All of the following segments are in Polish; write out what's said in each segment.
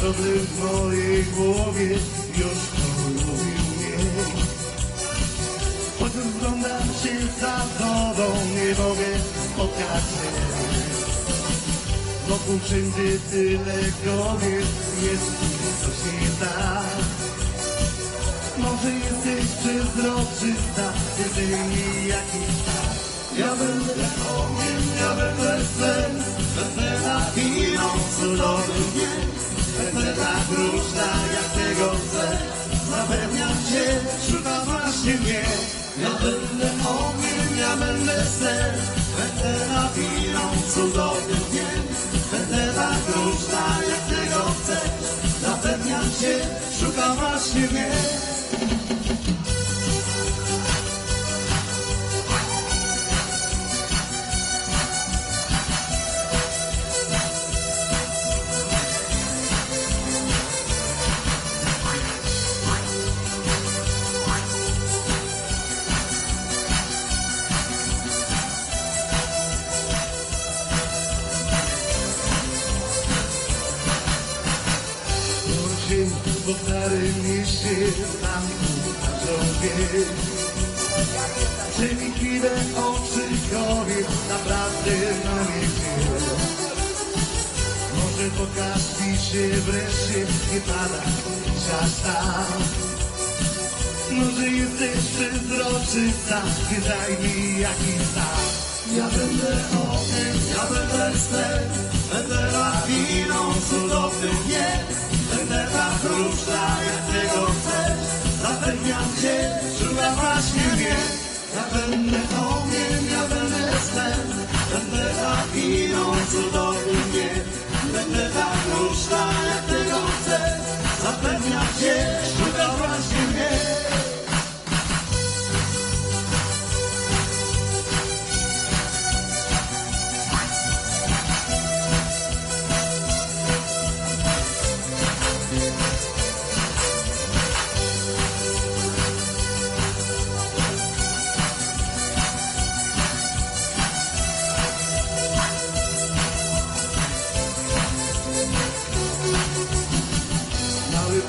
problem w mojej głowie już polubił mnie. Choć rozglądam się za tobą, nie mogę spotkać się. Wokół wszędzie tyle kobiet, jest mi coś nie tak. Może jesteś przezroczysta, jedynie jakiś tak. Ja będę ogniem, ja będę sen, będę lawiną cudownym dniem. Będę różna, jak tego chcę, zapewniam cię, szuka właśnie mnie. Ja będę ogniem, ja będę sen, będę lawiną cudownym dniem. Różna, jak tego chcę, zapewniam cię, szuka właśnie mnie. Tam każą wie Przenikliwe oczy kobiet naprawdę na mnie Może pokaż mi się wreszcie nie pada tam. Może jesteś przezroczysta, wydaj mi jakiś znak Ja będę ogniem, ja będę snem, będę lawiną cudownym dniem Ja będę ogniem, ja będę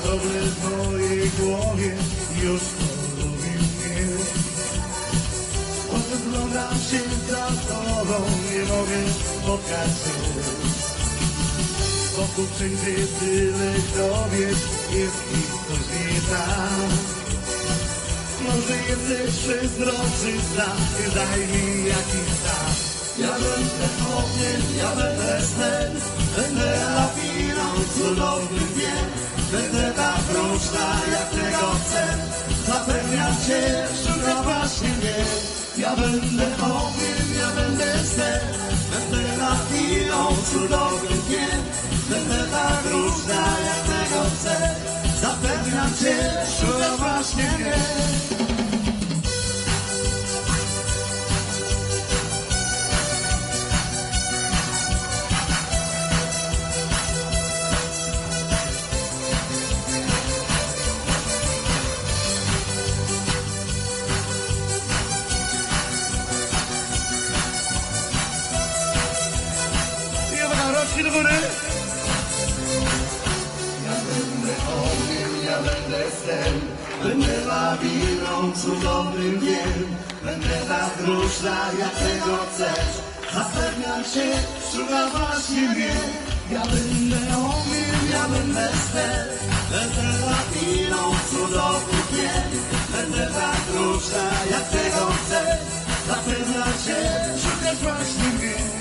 Problem w mojej głowie już polubił mnie. Rozglądam się za tobą, nie mogę spotkać się. Wokół wszędzie tyle kobiet, jest ich coś nie tak. Może jesteś przezroczysta, nie daj mi jakiś tak. Ja będę ogniem, ja będę snem, będę lawiną cudownym dniem. Będę tak różna, jak tego chcę, zapewniam cię, szuka właśnie mnie. Ja będę ogniem, ja będę snem, będę lawiną cudownym dniem. Będę tak różna, jak tego chcę, góry. Ja będę ogniem, ja będę snem, będę lawiną cudownym dniem. Będę tak różna, jak tego chcesz. Zapewniam cię, szuka właśnie mnie. Ja będę ogniem, ja będę snem, będę lawiną cudownym dniem. Będę tak różna, jak tego chcesz. Zapewniam cię, szukasz właśnie mnie.